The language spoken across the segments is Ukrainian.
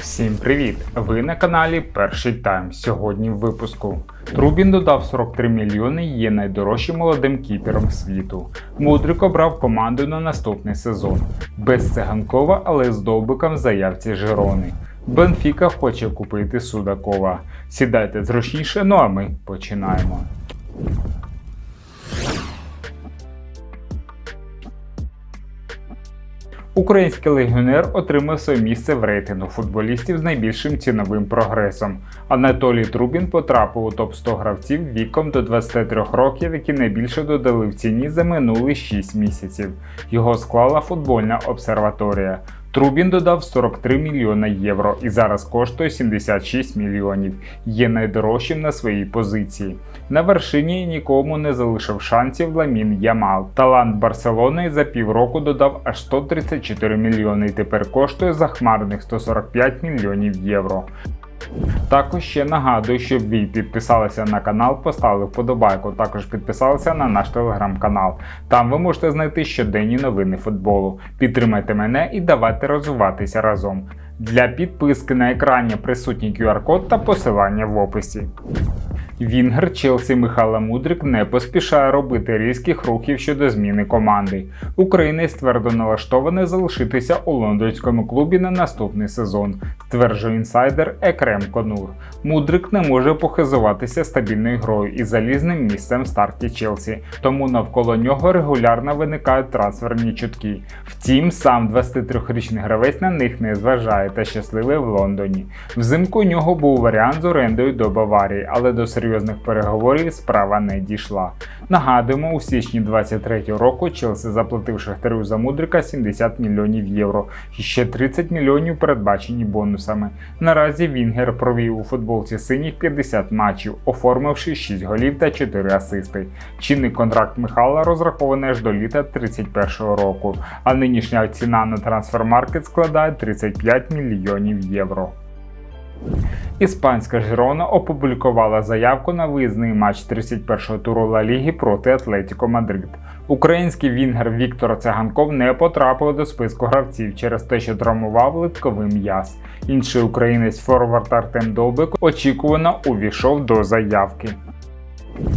Всім привіт! Ви на каналі Перший Тайм. Сьогодні в випуску. Трубін додав 43 мільйони і є найдорожчим молодим кіпером світу. Мудрик обрав команду на наступний сезон. Без циганкова, але з довбиком в заявці Жирони. Бенфіка хоче купити Судакова. Сідайте зручніше, ну а ми починаємо. Український легіонер отримав своє місце в рейтингу футболістів з найбільшим ціновим прогресом. Анатолій Трубін потрапив у топ-100 гравців віком до 23 років, які найбільше додали в ціні за минулі 6 місяців. Його склала футбольна обсерваторія. Трубін додав 43 мільйона євро і зараз коштує 76 мільйонів. Є найдорожчим на своїй позиції. На вершині нікому не залишив шансів Ламін Ямал. Талант Барселони за півроку додав аж 134 мільйони і тепер коштує захмарних 145 мільйонів євро. Також ще нагадую, щоб ви підписалися на канал, поставили вподобайку. Також підписалися на наш телеграм-канал. Там ви можете знайти щоденні новини футболу. Підтримайте мене і давайте розвиватися разом. Для підписки на екрані присутній QR-код та посилання в описі. Вінгер Челсі Михайло Мудрик не поспішає робити різких рухів щодо зміни команди. Українець твердо налаштований залишитися у лондонському клубі на наступний сезон, стверджує інсайдер Екрем Конур. Мудрик не може похизуватися стабільною грою і залізним місцем в старті Челсі, тому навколо нього регулярно виникають трансферні чутки. Втім, сам 23-річний гравець на них не зважає та щасливий в Лондоні. Взимку у нього був варіант з орендою до Баварії, але до серйозних переговорів справа не дійшла. Нагадуємо, у січні 23 року Челсі заплатив Шахтарю за Мудрика 70 мільйонів євро і ще 30 мільйонів передбачені бонусами. Наразі Вінгер провів у футболці синіх 50 матчів, оформивши 6 голів та 4 асисти. Чинний контракт Михайла розрахований аж до літа 31 року, а нинішня ціна на трансфермаркет складає 35 мільйонів євро. Іспанська Жирона опублікувала заявку на виїзний матч 31-го туру Ла Ліги проти Атлетіко Мадрид. Український вінгер Віктор Циганков не потрапив до списку гравців через те, що травмував литковий м'яз. Інший українець форвард Артем Довбик очікувано увійшов до заявки.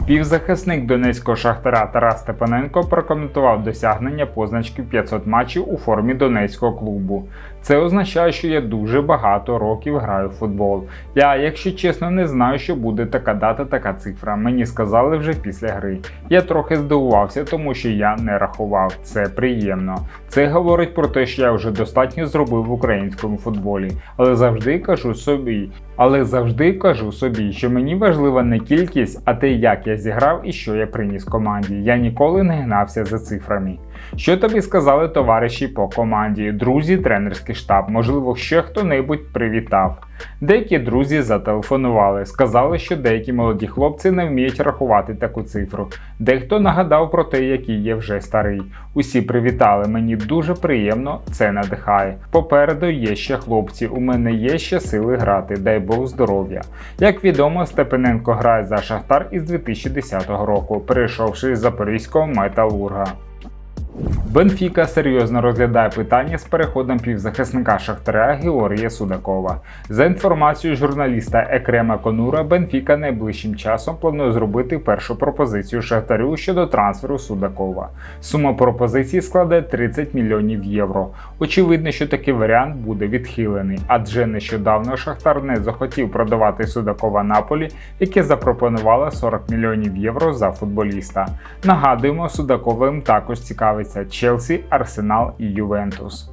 Півзахисник донецького шахтаря Тарас Степаненко прокоментував досягнення позначки 500 матчів у формі донецького клубу. Це означає, що я дуже багато років граю в футбол. Я, якщо чесно, не знаю, що буде така дата, така цифра. Мені сказали вже після гри. Я трохи здивувався, тому що я не рахував. Це приємно. Це говорить про те, що я вже достатньо зробив в українському футболі, але завжди кажу собі. Але завжди кажу собі, що мені важлива не кількість, а те, як я зіграв і що я приніс команді. Я ніколи не гнався за цифрами. Що тобі сказали товариші по команді, друзі, тренерський штаб, можливо, ще хто-небудь привітав. Деякі друзі зателефонували, сказали, що деякі молоді хлопці не вміють рахувати таку цифру. Дехто нагадав про те, який є вже старий. Усі привітали, мені дуже приємно, це надихає. Попереду є ще хлопці, у мене є ще сили грати, дай Бог здоров'я. Як відомо, Степененко грає за Шахтар із 2010 року, перейшовши з запорізького металурга. Бенфіка серйозно розглядає питання з переходом півзахисника Шахтаря Георгія Судакова. За інформацією журналіста Екрема Конура, Бенфіка найближчим часом планує зробити першу пропозицію Шахтарю щодо трансферу Судакова. Сума пропозиції складає 30 мільйонів євро. Очевидно, що такий варіант буде відхилений, адже нещодавно Шахтар не захотів продавати Судакова Наполі, яке запропонувало 40 мільйонів євро за футболіста. Нагадуємо, Судаковим також цікавиться Челсі, Арсенал і Ювентус.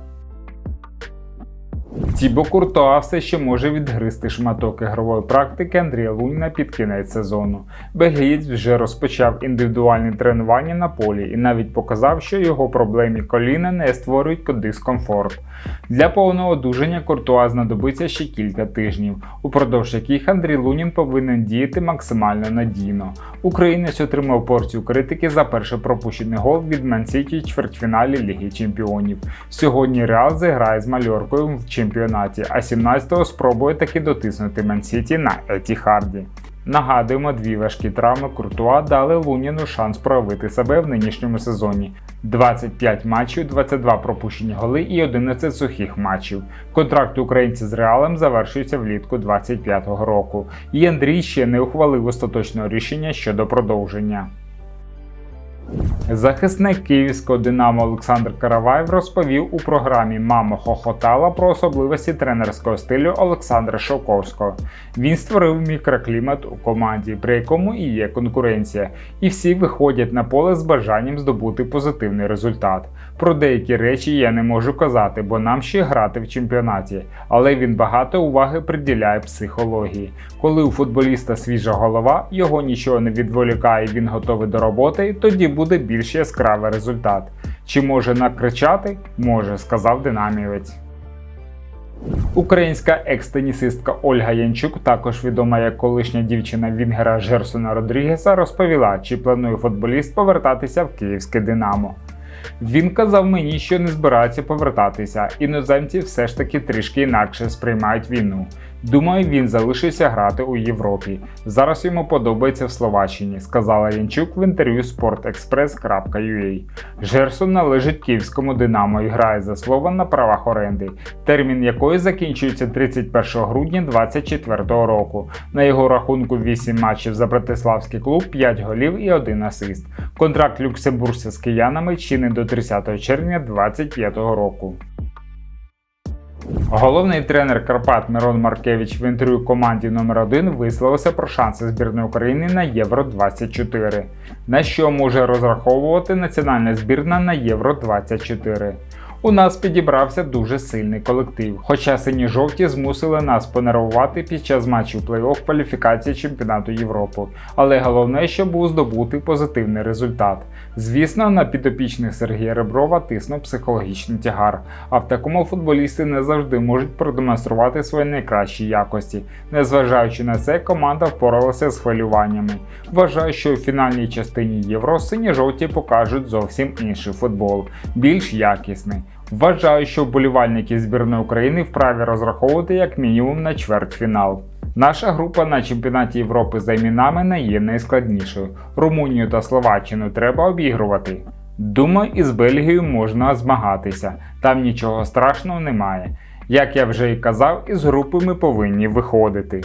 Тібо Куртоа все ще може відгризти шматок ігрової практики Андрія Луніна під кінець сезону. Бельгієць вже розпочав індивідуальні тренування на полі і навіть показав, що його проблемні коліна не створюють дискомфорт. Для повного одужання Куртуа знадобиться ще кілька тижнів, упродовж яких Андрій Лунін повинен діяти максимально надійно. Українець отримав порцію критики за перший пропущений гол від Мансіті в чвертьфіналі Ліги Чемпіонів. Сьогодні Реал заграє з мальоркою в чемпіонаті, а 17-го спробує таки дотиснути Мансіті на Етіхарді. Нагадуємо, дві важкі травми Куртуа дали Луніну шанс проявити себе в нинішньому сезоні. 25 матчів, 22 пропущені голи і 11 сухих матчів. Контракт українця з Реалом завершується влітку 25-го року, і Андрій ще не ухвалив остаточного рішення щодо продовження. Захисник київського Динамо Олександр Караваєв розповів у програмі Мамо хохотала про особливості тренерського стилю Олександра Шовковського. Він створив мікроклімат у команді, при якому і є конкуренція, і всі виходять на поле з бажанням здобути позитивний результат. Про деякі речі я не можу казати, бо нам ще грати в чемпіонаті, але він багато уваги приділяє психології. Коли у футболіста свіжа голова, його нічого не відволікає, він готовий до роботи, тоді буде більш яскравий результат. Чи може накричати? Може, сказав динамівець. Українська екс-тенісистка Ольга Янчук, також відома як колишня дівчина Вінгера Жерсона Родрігеса, розповіла, чи планує футболіст повертатися в київське Динамо. Він казав мені, що не збирається повертатися. Іноземці все ж таки трішки інакше сприймають війну. Думаю, він залишився грати у Європі. Зараз йому подобається в Словаччині, сказала Янчук в інтерв'ю sportexpress.ua. Жерсон належить київському Динамо і грає за слово на правах оренди, термін якої закінчується 31 грудня 2024 року. На його рахунку 8 матчів за братиславський клуб, 5 голів і 1 асист. Контракт люксембуржця з киянами чинить до 30 червня 2025 року. Головний тренер Карпат Мирон Маркевич в інтерв'ю команді номер 1 висловився про шанси збірної України на Євро 24 на що може розраховувати національна збірна на Євро 24 у нас підібрався дуже сильний колектив, хоча сині-жовті змусили нас понервувати під час матчів плей-офф кваліфікації чемпіонату Європи. Але головне, щоб був здобути позитивний результат. Звісно, на підопічних Сергія Реброва тиснув психологічний тягар, а в такому футболісти не завжди можуть продемонструвати свої найкращі якості. Незважаючи на це, команда впоралася з хвилюваннями. Вважаю, що у фінальній частині євро сині-жовті покажуть зовсім інший футбол, більш якісний. Вважаю, що вболівальники збірної України вправі розраховувати як мінімум на чвертьфінал. Наша група на чемпіонаті Європи за іменами не є найскладнішою. Румунію та Словаччину треба обігрувати. Думаю, із Бельгією можна змагатися, там нічого страшного немає. Як я вже і казав, із групи ми повинні виходити.